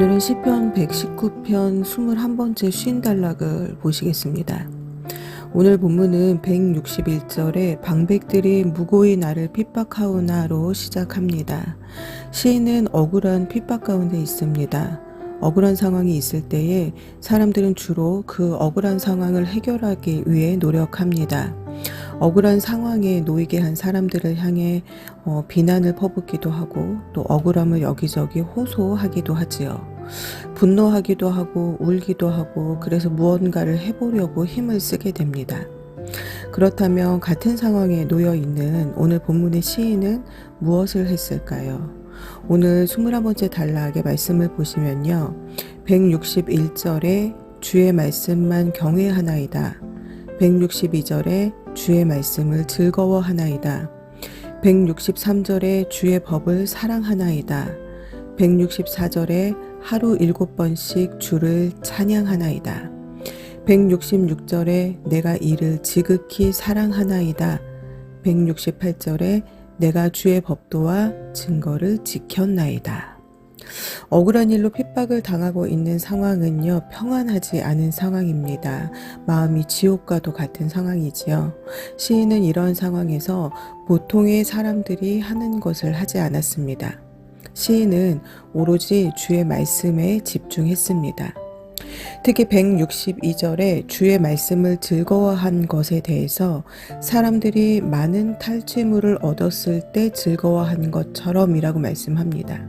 오늘은 시편 119편 21번째 쉰 단락을 보시겠습니다. 오늘 본문은 161절에 방백들이 무고히 나를 핍박하오나로 시작합니다. 시인은 억울한 핍박 가운데 있습니다. 억울한 상황이 있을 때에 사람들은 주로 그 억울한 상황을 해결하기 위해 노력합니다. 억울한 상황에 놓이게 한 사람들을 향해 어, 비난을 퍼붓기도 하고 또 억울함을 여기저기 호소하기도 하지요. 분노하기도 하고 울기도 하고 그래서 무언가를 해보려고 힘을 쓰게 됩니다. 그렇다면 같은 상황에 놓여 있는 오늘 본문의 시인은 무엇을 했을까요? 오늘 21번째 단락의 말씀을 보시면요. 161절에 주의 말씀만 경외하나이다. 162절에 주의 말씀을 즐거워하나이다. 163절에 주의 법을 사랑하나이다. 164절에 하루 일곱 번씩 주를 찬양하나이다. 166절에 내가 이를 지극히 사랑하나이다. 168절에 내가 주의 법도와 증거를 지켰나이다. 억울한 일로 핍박을 당하고 있는 상황은요, 평안하지 않은 상황입니다. 마음이 지옥과도 같은 상황이지요. 시인은 이런 상황에서 보통의 사람들이 하는 것을 하지 않았습니다. 시인은 오로지 주의 말씀에 집중했습니다. 특히 162절에 주의 말씀을 즐거워한 것에 대해서 사람들이 많은 탈취물을 얻었을 때 즐거워한 것처럼이라고 말씀합니다.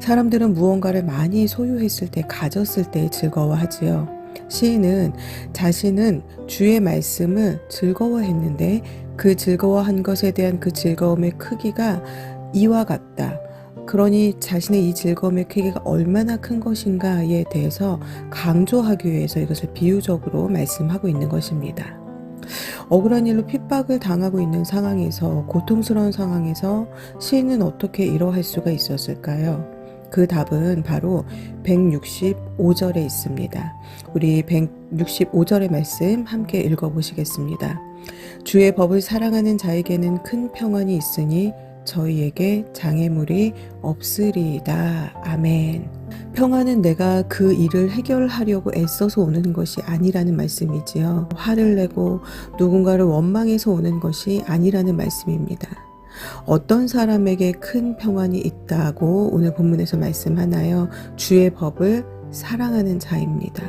사람들은 무언가를 많이 소유했을 때, 가졌을 때 즐거워하지요. 시인은 자신은 주의 말씀을 즐거워했는데 그 즐거워한 것에 대한 그 즐거움의 크기가 이와 같다. 그러니 자신의 이 즐거움의 크기가 얼마나 큰 것인가에 대해서 강조하기 위해서 이것을 비유적으로 말씀하고 있는 것입니다. 억울한 일로 핍박을 당하고 있는 상황에서 고통스러운 상황에서 시인은 어떻게 이러할 수가 있었을까요? 그 답은 바로 165절에 있습니다. 우리 165절의 말씀 함께 읽어보시겠습니다. 주의 법을 사랑하는 자에게는 큰 평안이 있으니 저희에게 장애물이 없으리이다. 아멘. 평안은 내가 그 일을 해결하려고 애써서 오는 것이 아니라는 말씀이지요. 화를 내고 누군가를 원망해서 오는 것이 아니라는 말씀입니다. 어떤 사람에게 큰 평안이 있다고 오늘 본문에서 말씀하나요? 주의 법을 사랑하는 자입니다.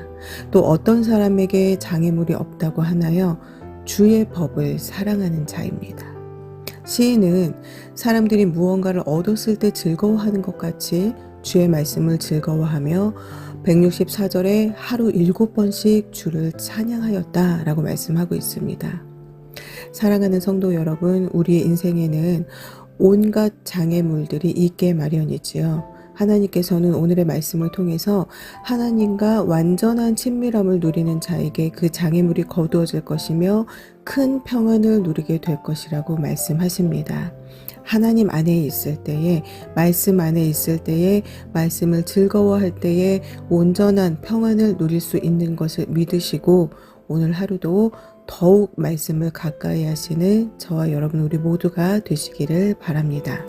또 어떤 사람에게 장애물이 없다고 하나요? 주의 법을 사랑하는 자입니다. 시인은 사람들이 무언가를 얻었을 때 즐거워하는 것 같이 주의 말씀을 즐거워하며 164절에 하루 일곱 번씩 주를 찬양하였다 라고 말씀하고 있습니다. 사랑하는 성도 여러분, 우리의 인생에는 온갖 장애물들이 있게 마련이지요. 하나님께서는 오늘의 말씀을 통해서 하나님과 완전한 친밀함을 누리는 자에게 그 장애물이 거두어질 것이며 큰 평안을 누리게 될 것이라고 말씀하십니다. 하나님 안에 있을 때에, 말씀 안에 있을 때에, 말씀을 즐거워할 때에 온전한 평안을 누릴 수 있는 것을 믿으시고 오늘 하루도 더욱 말씀을 가까이 하시는 저와 여러분 우리 모두가 되시기를 바랍니다.